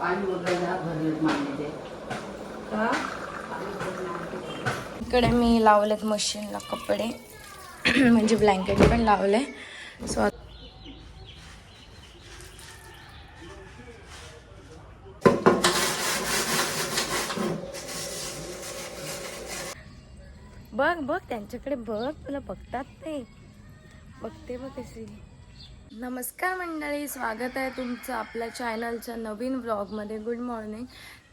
पाणी वगैरे भरलेत मांडले इकडे मी लावलेत मशीनला कपडे. म्हणजे ब्लँकेट पण लावले. सो बघ बघ त्यांच्याकडे बघ. तुला बघतात ते. बघते बघ कशी नमस्कार मंडळी स्वागत आहे तुमचं आपल्या चॅनलच्या नवीन व्लॉगमध्ये गुड मॉर्निंग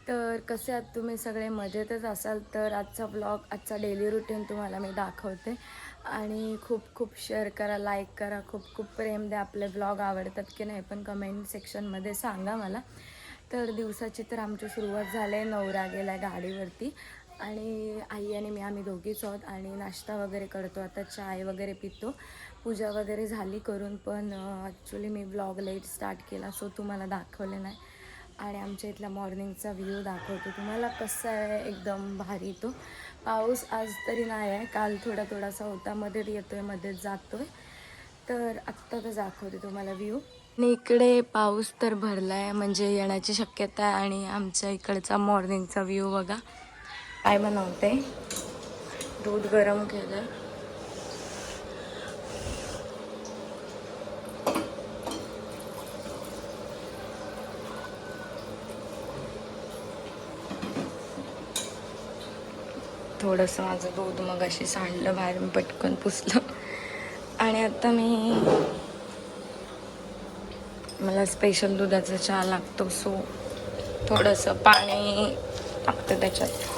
तर कसे आहात तुम्ही? सगळे मजेतच असाल तर आजचा व्लॉग आजचा डेली रुटीन तुम्हाला मी दाखवते. आणि खूप खूप शेअर करा लाईक करा. खूप खूप प्रेम द्या. आपले व्लॉग आवडतात की नाही पण कमेंट सेक्शनमध्ये सांगा मला. तर दिवसाची तर आमची सुरुवात झाली आहे नवरा गेला गाडीवरती. आणि आई आणि मी आम्ही दोघीच आहोत आणि नाश्ता वगैरे करतो. आता चाय वगैरे पितो. पूजा वगैरे झाली करून पण ॲक्च्युली मी ब्लॉग लेट स्टार्ट केला सो तुम्हाला दाखवले नाही. आणि आमच्या इथला मॉर्निंगचा व्ह्यू दाखवतो. तुम्हाला कसा आहे? एकदम भारी तो. पाऊस आज तरी नाही आहे. काल थोडा थोडासा होता. मध्ये आहे मध्येच जातो आहे तर आत्ता तर दाखवते तुम्हाला व्ह्यू आणि इकडे पाऊस तर भरला आहे म्हणजे येण्याची शक्यता आहे. आणि आमच्या इकडचा मॉर्निंगचा व्ह्यू बघा. काय बनवते. दूध गरम केलं थोडंसं माझं दूध मग अशी सांडलं बाहेर मी पटकन पुसलं. आणि आता मी मला स्पेशल दुधाचा चहा लागतो सो थोडंसं पाणी टाकतं त्याच्यात.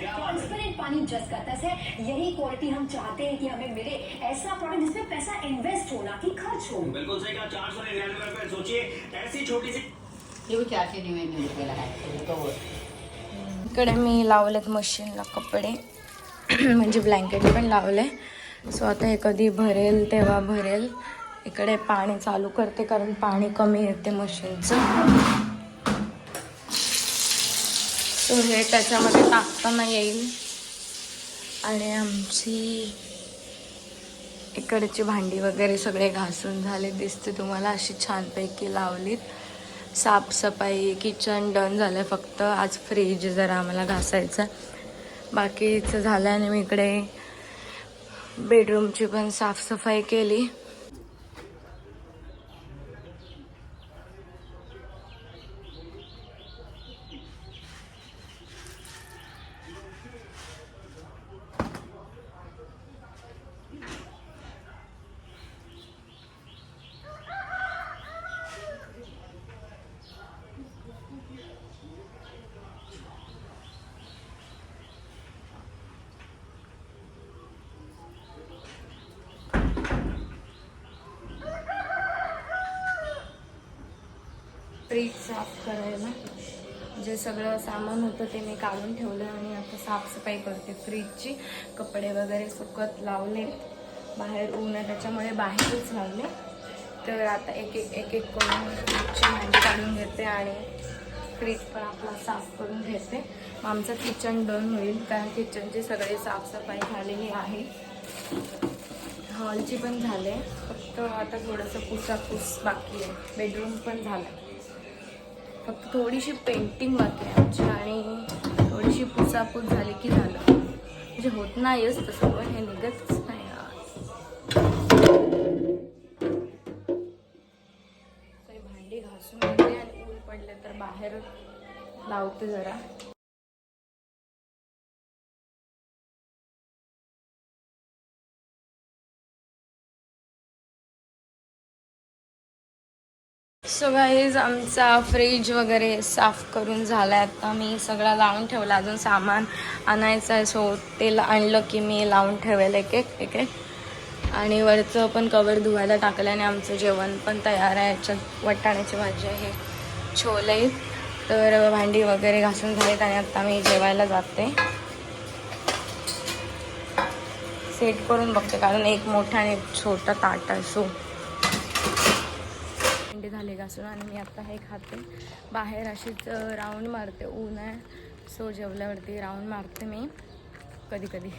ट्रांसपेरेंट पानी जस्ट करता है यही क्वालिटी हम चाहते हैं कि हमें मिले। ऐसा प्रोडक्ट जिसमें पैसा इन्वेस्ट हो ना कि खर्च हो। बिल्कुल सही कहा चार सौ निन्यानवे रुपए सोचिए ऐसी छोटी सी ते बी चारशे निन्यानवे रुपयाला आहे कवर इकडे मी लावलेत मशीनला कपडे। म्हणजे ब्लँकेट पण लावले। सो आता हे कधी भरेल तेव्हा भरेल. इकडे पाणी चालू करते कारण पाणी कमी येते मशीनचं. सो हे त्याच्यामध्ये टाकताना येईल. आणि आमची इकडची भांडी वगैरे सगळे घासून झाले दिसते तुम्हाला अशी छानपैकी लावलीत. साफसफाई किचन डन झालं फक्त. आज फ्रीज जरा आम्हाला घासायचं बाकीचं झालं आणि मी इकडे बेडरूमची पण साफसफाई केली. फ्रीज साफ करायला जे सगळं सामान होतं ते मी काढून ठेवलं आणि आता साफसफाई करते. फ्रीजची कपडे वगैरे सुकत लावले बाहेर ऊन आहे त्याच्यामुळे बाहेरच लावले. तर आता एक एक एक एक करून फ्रीजची भांडी काढून घेते आणि फ्रीज पण आपला साफ करून घेते. आमचं किचन डन होईल कारण किचनची सगळी साफसफाई झालेली आहे. हॉलची पण झाले फक्त आता थोडंसं पुसापूस बाकी आहे. बेडरूम पण झालं. फक्त थोडीशी पेंटिंग बाकी आहे आमची आणि थोडीशी पुसापूस झाली की झालं. म्हणजे होत नाहीच तसं पण हे निघतच नाही भांडी घासून घेते आणि ऊन पडले तर बाहेर लावते जरा. सो गाईज आमचा फ्रीज वगैरे साफ करून झाला आहे आता मी सगळा लावून ठेवलं. अजून सामान आणायचं आहे. सो ते ला- आणलं की मी लावून ठेवेल एक एक एक एक. आणि वरचं पण कवर धुवायला टाकलं आणि आमचं जेवण पण तयार आहे. याच्यात वटाण्याची भाजी आहे छोले. तर भांडी वगैरे घासून झालीत आणि आता मी जेवायला जाते. सेट करून बघते. कारण एक मोठा आणि एक छोटा ताट आहे. सो झाले घासून आणि मी आत्ता हे खाते. बाहेर अशीच राऊंड मारते. ऊन आहे. सो जेवल्यावरती राऊंड मारते मी. कधी कधी.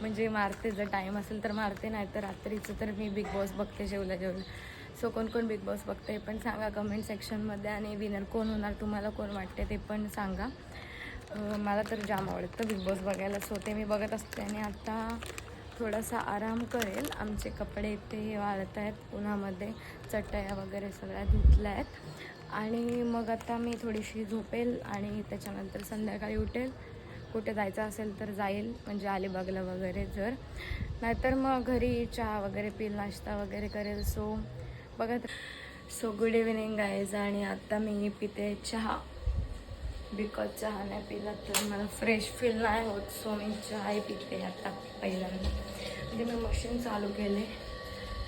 म्हणजे मारते जर टाईम असेल तर मारते नाही तर रात्रीचं तर मी बिग बॉस बघते जेवल्या जेवल्या. सो कोण कोण बिग बॉस बघते हे पण सांगा कमेंट सेक्शनमध्ये आणि विनर कोण होणार तुम्हाला कोण वाटते ते पण सांगा. मला तर जाम आवडतं बिग बॉस बघायला. सो ते मी बघत असते आणि आता थोडासा आराम करेल. आमचे कपडे इथे वाळत आहेत. उन्हामध्ये चटया वगैरे सगळ्या धुतल्या आहेत. आणि मग आता मी थोडीशी झोपेल आणि त्याच्यानंतर संध्याकाळी उठेल. कुठे जायचं असेल तर जाईल म्हणजे अलिबागला वगैरे जर. नाहीतर मग घरी चहा वगैरे पिल नाश्ता वगैरे करेल. सो बघत सो गुड इव्हिनिंग गायज आणि आत्ता मी पिते चहा. बिकॉज चहा नाही पिला तर मला फ्रेश फील नाही होत. सो मी चहा पिते आता पहिल्यांदा. म्हणजे मी मशीन चालू केले.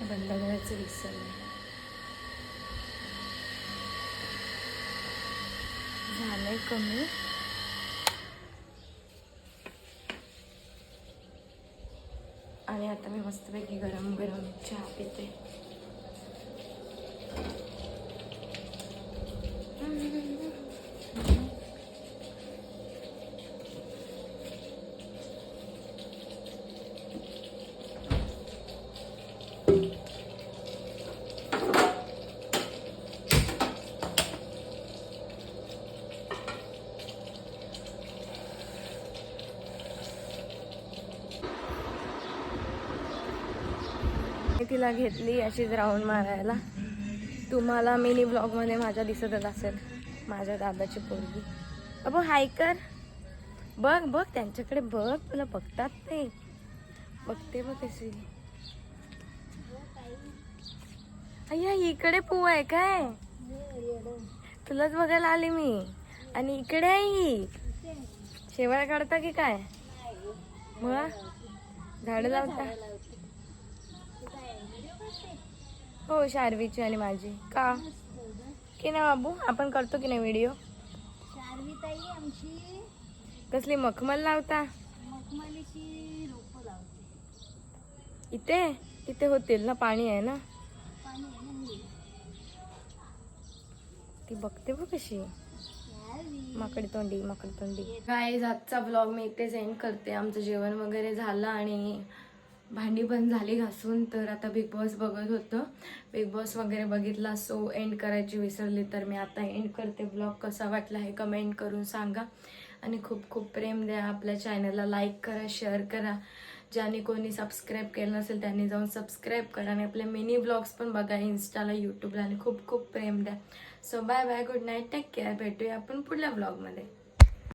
बंद करायचं विसरले झालंय कमी. आणि आता मी मस्तपैकी गरम गरम चहा पिते. तिला घेतली अशीच राऊंड मारायला. तुम्हाला मिनी ब्लॉगमध्ये माझ्या दिसतच असेल माझ्या दादाची पोरगी. अबो हाय कर. बघ बघ त्यांच्याकडे बघ तुला बघतात ते. बघते बघ कशी. अय्या इकडे पू आहे काय? तुलाच बघायला आली मी. आणि इकडे आहे ही. शेवाळ काढता की काय? मग? झाडं लावता? हो शार्वीची आणि माझी. का? की नाही बाबू? आपण करतो की नाही व्हिडिओ आमची कसली मखमल लावता? मखमलीची रोपं लावते. इथे? इथे होतील ना पाणी आहे ना? पाणी आहे ना मी. ती बघते बघ कशी. माकडी तोंडी माकडी तोंडी. काय आजचा ब्लॉग मी इथेच एंड करते. आमचं जेवण वगैरे झालं आणि भांडी पण झाली घासून तर आता बिग बॉस बघत होतं. बिग बॉस वगैरे बघितला सो एंड करायची विसरली तर मी आता एंड करते. ब्लॉग कसा वाटला हे कमेंट करून सांगा. आणि खूप खूप प्रेम द्या आपल्या चॅनलला लाईक करा शेअर करा. ज्याने कोणी सबस्क्राईब केलं नसेल त्यांनी जाऊन सबस्क्राईब करा. आणि आपले मिनी ब्लॉग्स पण बघा इन्स्टाला यूट्यूबला आणि खूप खूप प्रेम द्या. So bye bye good night take care भेटूया आपण पुढल्या ब्लॉगमध्ये